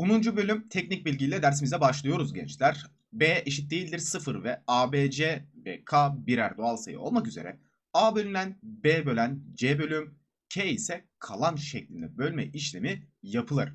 10. bölüm teknik bilgiyle dersimize başlıyoruz gençler. B eşit değildir 0 ve ABC ve K birer doğal sayı olmak üzere A bölünen B bölen C bölüm K ise kalan şeklinde bölme işlemi yapılır.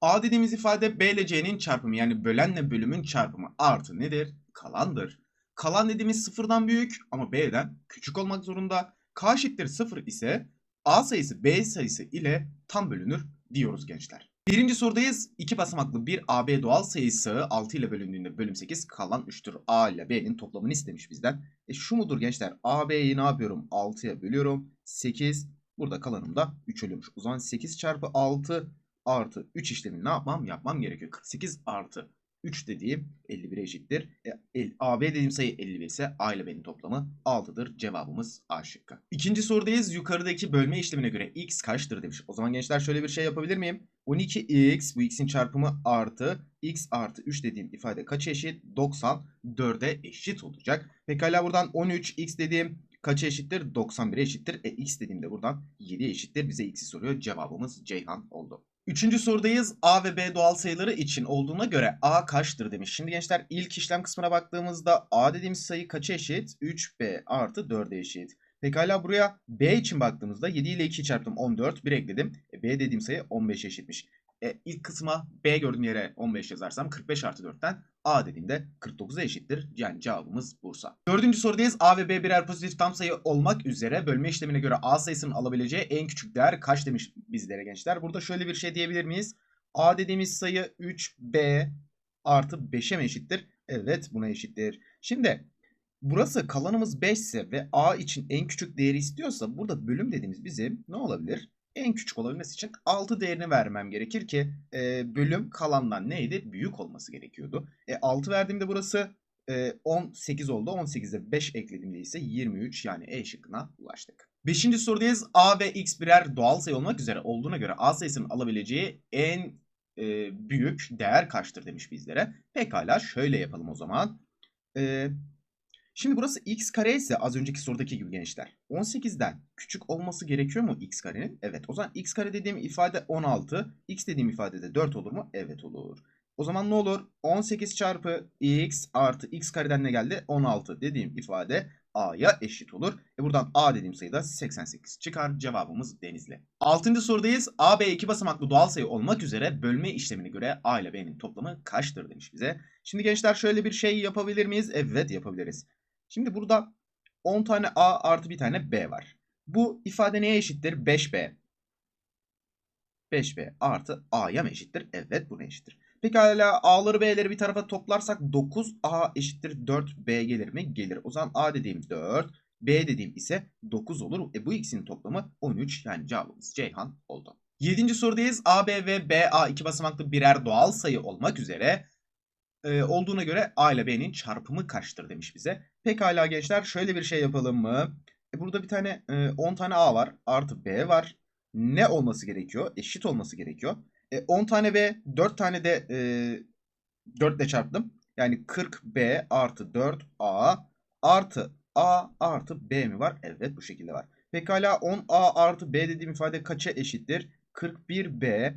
A dediğimiz ifade B ile C'nin çarpımı yani bölenle bölümün çarpımı artı nedir? Kalandır. Kalan dediğimiz sıfırdan büyük ama B'den küçük olmak zorunda. K eşittir 0 ise A sayısı B sayısı ile tam bölünür diyoruz gençler. Birinci sorudayız. İki basamaklı bir AB doğal sayısı 6 ile bölündüğünde bölüm 8 kalan 3'tür. A ile B'nin toplamını istemiş bizden. E şu mudur gençler? AB'yi ne yapıyorum? 6'ya bölüyorum. 8. Burada kalanım da 3 oluyormuş. O zaman 8 çarpı 6 artı 3 işlemini ne yapmam? Yapmam gerekiyor. 48 artı 3 dediğim 51'e eşittir. E, el, AB dediğim sayı 51 ise A ile B'nin toplamı 6'dır. Cevabımız A şıkkı. İkinci sorudayız. Yukarıdaki bölme işlemine göre x kaçtır demiş. O zaman gençler şöyle bir şey yapabilir miyim? 12x bu x'in çarpımı artı x artı 3 dediğim ifade kaç eşit? 94'e eşit olacak. Pekala buradan 13x dediğim kaça eşittir? 91'e eşittir. E x dediğimde buradan 7'ye eşittir. Bize x'i soruyor. Cevabımız Ceyhan oldu. Üçüncü sorudayız. A ve B doğal sayıları için olduğuna göre A kaçtır demiş. Şimdi gençler ilk işlem kısmına baktığımızda A dediğimiz sayı kaça eşit? 3B artı 4'e eşit. Pekala buraya B için baktığımızda 7 ile 2'yi çarptım 14. 1 ekledim. E, B dediğim sayı 15 eşitmiş. E, ilk kısma B gördüğüm yere 15 yazarsam 45 artı 4'ten A dediğimde 49'a eşittir. Yani cevabımız Bursa. Dördüncü sorudayız. A ve B birer pozitif tam sayı olmak üzere bölme işlemine göre A sayısının alabileceği en küçük değer kaç demiş bizlere gençler. Burada şöyle bir şey diyebilir miyiz? A dediğimiz sayı 3B artı 5'e mi eşittir? Evet buna eşittir. Şimdi burası kalanımız 5 ise ve A için en küçük değeri istiyorsa burada bölüm dediğimiz bizim ne olabilir? En küçük olabilmesi için 6 değerini vermem gerekir ki e, bölüm kalandan neydi? Büyük olması gerekiyordu. E, 6 verdiğimde burası e, 18 oldu. 18'e 5 eklediğimde ise 23 yani E şıkkına ulaştık. Beşinci sorudayız. A ve X birer doğal sayı olmak üzere olduğuna göre A sayısının alabileceği en e, büyük değer kaçtır demiş bizlere. Pekala şöyle yapalım o zaman. E, Şimdi burası x kare ise az önceki sorudaki gibi gençler. 18'den küçük olması gerekiyor mu x karenin? Evet. O zaman x kare dediğim ifade 16. x dediğim ifade de 4 olur mu? Evet olur. O zaman ne olur? 18 çarpı x artı x kareden ne geldi? 16 dediğim ifade a'ya eşit olur. E buradan a dediğim sayı da 88 çıkar. Cevabımız Denizli. Altıncı sorudayız. a, b iki basamaklı doğal sayı olmak üzere bölme işlemine göre a ile b'nin toplamı kaçtır demiş bize. Şimdi gençler şöyle bir şey yapabilir miyiz? Evet yapabiliriz. Şimdi burada 10 tane A artı bir tane B var. Bu ifade neye eşittir? 5B. 5B artı A'ya mı eşittir? Evet buna eşittir. Pekala A'ları B'leri bir tarafa toplarsak 9A eşittir 4B gelir mi? Gelir. O zaman A dediğim 4, B dediğim ise 9 olur. E bu ikisinin toplamı 13 yani cevabımız Ceyhan oldu. Yedinci sorudayız. AB ve BA iki basamaklı birer doğal sayı olmak üzere e, olduğuna göre A ile B'nin çarpımı kaçtır demiş bize. Pekala gençler şöyle bir şey yapalım mı? E, burada bir tane e, 10 tane A var artı B var. Ne olması gerekiyor? Eşit olması gerekiyor. E, 10 tane B 4 tane de e, 4 ile çarptım. Yani 40B artı 4A artı A artı B mi var? Evet bu şekilde var. Pekala 10A artı B dediğim ifade kaça eşittir? 41B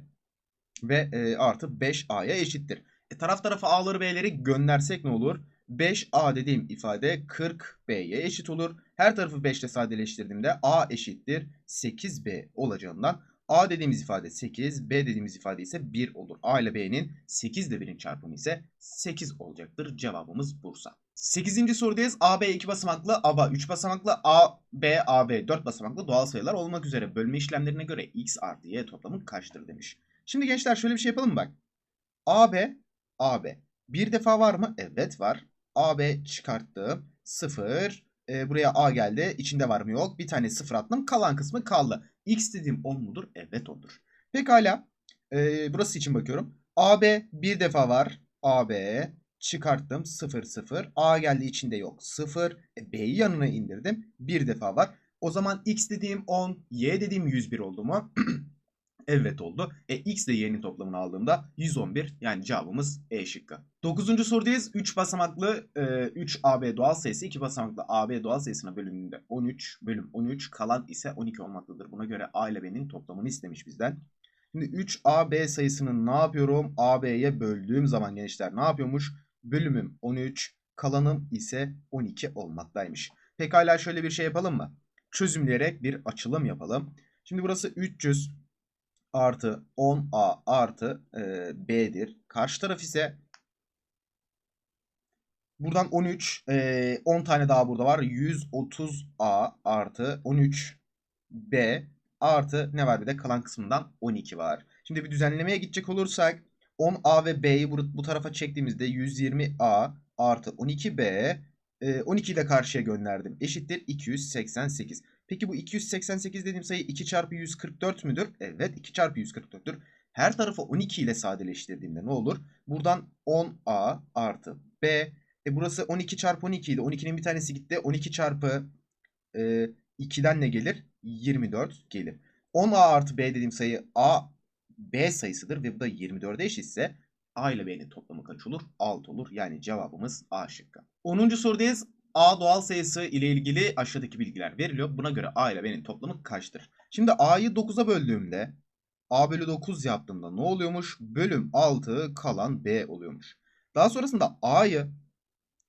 ve e, artı 5A'ya eşittir. E, taraf tarafa A'ları B'leri göndersek ne olur? 5A dediğim ifade 40B'ye eşit olur. Her tarafı 5 ile sadeleştirdiğimde A eşittir 8B olacağından A dediğimiz ifade 8, B dediğimiz ifade ise 1 olur. A ile B'nin 8 ile 1'in çarpımı ise 8 olacaktır. Cevabımız Bursa. 8. sorudayız. A, B 2 basamaklı, ABA 3 basamaklı, A, B, A, B 4 basamaklı doğal sayılar olmak üzere bölme işlemlerine göre x artı y toplamı kaçtır demiş. Şimdi gençler şöyle bir şey yapalım mı bak. AB AB. Bir defa var mı? Evet var. AB çıkarttım. 0. E, buraya A geldi. İçinde var mı? Yok. Bir tane 0 attım. Kalan kısmı kaldı. X dediğim 10 mudur? Evet 10'dur. Pekala. E, burası için bakıyorum. AB bir defa var. AB çıkarttım. 0 0. A geldi içinde yok. 0. E, B'yi yanına indirdim. Bir defa var. O zaman X dediğim 10. Y dediğim 101 oldu mu? Evet oldu. E x ile y'nin toplamını aldığımda 111 yani cevabımız E şıkkı. 9. sorudayız. 3 basamaklı e, 3 AB doğal sayısı 2 basamaklı AB doğal sayısına bölündüğünde 13 bölüm 13 kalan ise 12 olmaktadır. Buna göre A ile B'nin toplamını istemiş bizden. Şimdi 3AB sayısını ne yapıyorum? AB'ye böldüğüm zaman gençler ne yapıyormuş? Bölümüm 13, kalanım ise 12 olmaktaymış. Pekala şöyle bir şey yapalım mı? Çözümleyerek bir açılım yapalım. Şimdi burası 300 artı 10A artı e, B'dir. Karşı taraf ise buradan 13, e, 10 tane daha burada var. 130A artı 13B artı ne var bir de kalan kısmından 12 var. Şimdi bir düzenlemeye gidecek olursak 10A ve B'yi bu, bu tarafa çektiğimizde 120A artı 12B e, 12'yi de karşıya gönderdim. Eşittir 288. Peki bu 288 dediğim sayı 2 çarpı 144 müdür? Evet 2 çarpı 144'tür. Her tarafı 12 ile sadeleştirdiğimde ne olur? Buradan 10A artı B. E burası 12 çarpı 12 idi. 12'nin bir tanesi gitti. 12 çarpı e, 2'den ne gelir? 24 gelir. 10A artı B dediğim sayı A B sayısıdır ve bu da 24'e eşitse A ile B'nin toplamı kaç olur? 6 olur. Yani cevabımız A şıkkı. 10. sorudayız. A doğal sayısı ile ilgili aşağıdaki bilgiler veriliyor. Buna göre A ile B'nin toplamı kaçtır? Şimdi A'yı 9'a böldüğümde A bölü 9 yaptığımda ne oluyormuş? Bölüm 6 kalan B oluyormuş. Daha sonrasında A'yı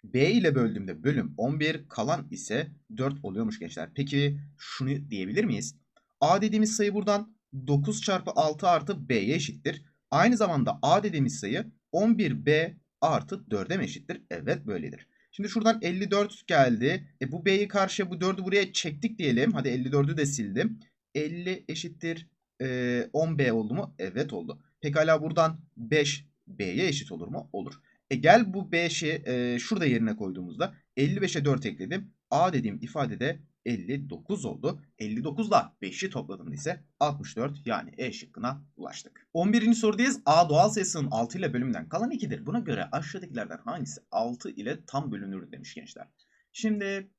B ile böldüğümde bölüm 11 kalan ise 4 oluyormuş gençler. Peki şunu diyebilir miyiz? A dediğimiz sayı buradan 9 çarpı 6 artı B'ye eşittir. Aynı zamanda A dediğimiz sayı 11B artı 4'e mi eşittir? Evet böyledir. Şimdi şuradan 54 geldi. E bu B'yi karşıya bu 4'ü buraya çektik diyelim. Hadi 54'ü de sildim. 50 eşittir e, 10B oldu mu? Evet oldu. Pekala buradan 5 B'ye eşit olur mu? Olur. E gel bu 5'i e, şurada yerine koyduğumuzda 55'e 4 ekledim. A dediğim ifadede 59 oldu. 59 ile 5'i topladığımda ise 64 yani E şıkkına ulaştık. 11. sorudayız. A doğal sayısının 6 ile bölümünden kalan 2'dir. Buna göre aşağıdakilerden hangisi 6 ile tam bölünür demiş gençler. Şimdi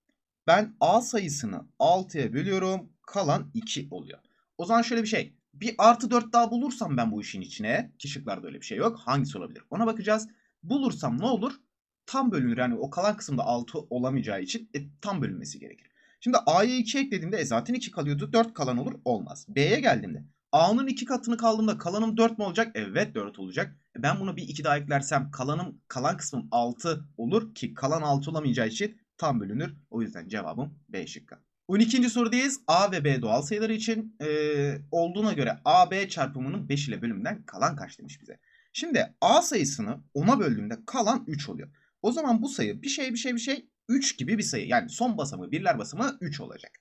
ben A sayısını 6'ya bölüyorum. Kalan 2 oluyor. O zaman şöyle bir şey. Bir artı 4 daha bulursam ben bu işin içine ki şıklarda öyle bir şey yok. Hangisi olabilir? Ona bakacağız. Bulursam ne olur? Tam bölünür. Yani o kalan kısımda 6 olamayacağı için e, tam bölünmesi gerekir. Şimdi A'ya 2 eklediğimde e zaten 2 kalıyordu. 4 kalan olur. Olmaz. B'ye geldiğimde A'nın 2 katını kaldığımda kalanım 4 mü olacak? Evet 4 olacak. E ben bunu bir 2 daha eklersem kalanım kalan kısmım 6 olur ki kalan 6 olamayacağı için tam bölünür. O yüzden cevabım B şıkkı. 12. sorudayız. A ve B doğal sayıları için e, olduğuna göre AB çarpımının 5 ile bölümünden kalan kaç demiş bize. Şimdi A sayısını 10'a böldüğümde kalan 3 oluyor. O zaman bu sayı bir şey bir şey bir şey 3 gibi bir sayı. Yani son basamağı birler basamağı 3 olacak.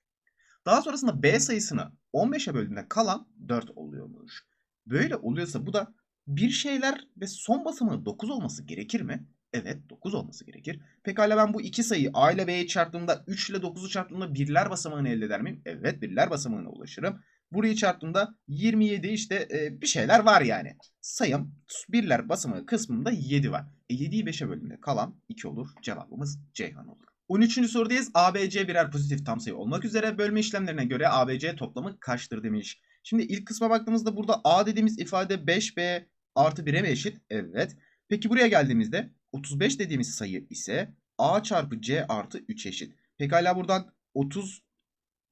Daha sonrasında B sayısını 15'e böldüğünde kalan 4 oluyormuş. Böyle oluyorsa bu da bir şeyler ve son basamağı 9 olması gerekir mi? Evet 9 olması gerekir. Pekala ben bu iki sayıyı A ile B'yi çarptığımda 3 ile 9'u çarptığımda birler basamağını elde eder miyim? Evet birler basamağına ulaşırım. Burayı çarptığımda 27 işte e, bir şeyler var yani. Sayım birler basamağı kısmında 7 var. E 7'yi 5'e bölümde kalan 2 olur. Cevabımız Ceyhan olur. 13. sorudayız. ABC birer pozitif tam sayı olmak üzere bölme işlemlerine göre ABC toplamı kaçtır demiş. Şimdi ilk kısma baktığımızda burada A dediğimiz ifade 5B artı 1'e mi eşit? Evet. Peki buraya geldiğimizde 35 dediğimiz sayı ise A çarpı C artı 3 eşit. Pekala buradan 30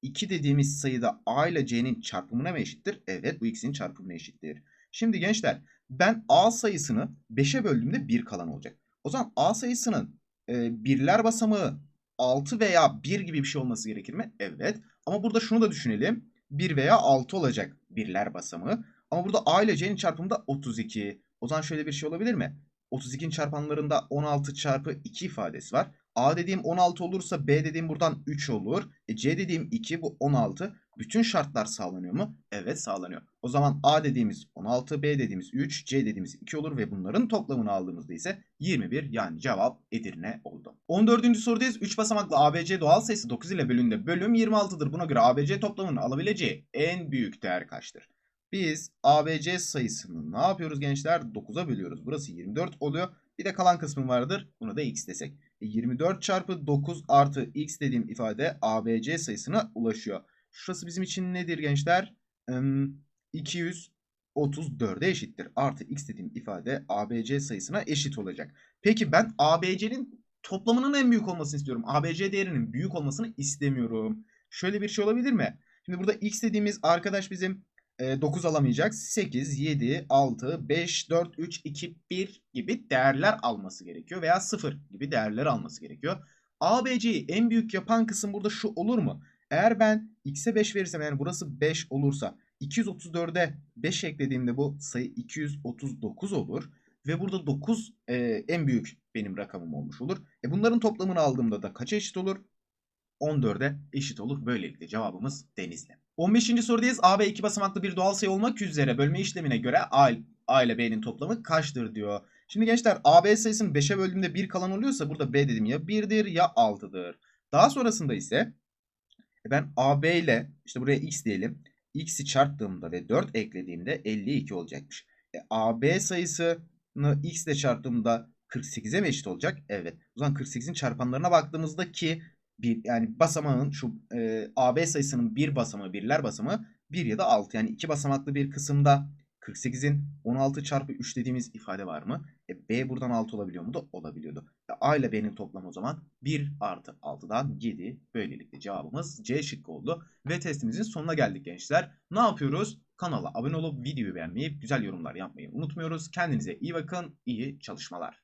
2 dediğimiz sayıda A ile C'nin çarpımına mı eşittir? Evet bu ikisinin çarpımına eşittir. Şimdi gençler ben A sayısını 5'e böldüğümde 1 kalan olacak. O zaman A sayısının e, birler basamağı 6 veya 1 gibi bir şey olması gerekir mi? Evet. Ama burada şunu da düşünelim. 1 veya 6 olacak birler basamağı. Ama burada A ile C'nin çarpımı da 32. O zaman şöyle bir şey olabilir mi? 32'nin çarpanlarında 16 çarpı 2 ifadesi var. A dediğim 16 olursa B dediğim buradan 3 olur. E C dediğim 2 bu 16. Bütün şartlar sağlanıyor mu? Evet sağlanıyor. O zaman A dediğimiz 16, B dediğimiz 3, C dediğimiz 2 olur ve bunların toplamını aldığımızda ise 21 yani cevap Edirne oldu. 14. sorudayız. 3 basamaklı ABC doğal sayısı 9 ile bölünde bölüm 26'dır. Buna göre ABC toplamının alabileceği en büyük değer kaçtır? Biz ABC sayısını ne yapıyoruz gençler? 9'a bölüyoruz. Burası 24 oluyor. Bir de kalan kısmı vardır. Buna da x desek. 24 e, çarpı 9 artı x dediğim ifade ABC sayısına ulaşıyor. Şurası bizim için nedir gençler? 234'e eşittir. Artı x dediğim ifade ABC sayısına eşit olacak. Peki ben ABC'nin toplamının en büyük olmasını istiyorum. ABC değerinin büyük olmasını istemiyorum. Şöyle bir şey olabilir mi? Şimdi burada x dediğimiz arkadaş bizim 9 alamayacak. 8, 7, 6, 5, 4, 3, 2, 1 gibi değerler alması gerekiyor. Veya 0 gibi değerler alması gerekiyor. ABC'yi en büyük yapan kısım burada şu olur mu? Eğer ben x'e 5 verirsem yani burası 5 olursa 234'e 5 eklediğimde bu sayı 239 olur. Ve burada 9 e, en büyük benim rakamım olmuş olur. E bunların toplamını aldığımda da kaça eşit olur? 14'e eşit olur. Böylelikle cevabımız Denizli. 15. sorudayız. A ve 2 basamaklı bir doğal sayı olmak üzere bölme işlemine göre A, A ile B'nin toplamı kaçtır diyor. Şimdi gençler A, B sayısını 5'e böldüğümde 1 kalan oluyorsa burada B dedim ya 1'dir ya 6'dır. Daha sonrasında ise e, ben AB ile işte buraya x diyelim. X'i çarptığımda ve 4 eklediğimde 52 olacakmış. E, AB sayısını x ile çarptığımda 48'e mi eşit olacak? Evet. O zaman 48'in çarpanlarına baktığımızda ki bir yani basamağın şu e, AB sayısının bir basamağı birler basamağı 1 ya da 6 yani iki basamaklı bir kısımda 48'in 16 çarpı 3 dediğimiz ifade var mı? E, B buradan 6 olabiliyor mu da? Olabiliyordu. E, A ile B'nin toplamı o zaman 1 artı 6'dan 7. Böylelikle cevabımız C şıkkı oldu. Ve testimizin sonuna geldik gençler. Ne yapıyoruz? Kanala abone olup videoyu beğenmeyi, güzel yorumlar yapmayı unutmuyoruz. Kendinize iyi bakın, iyi çalışmalar.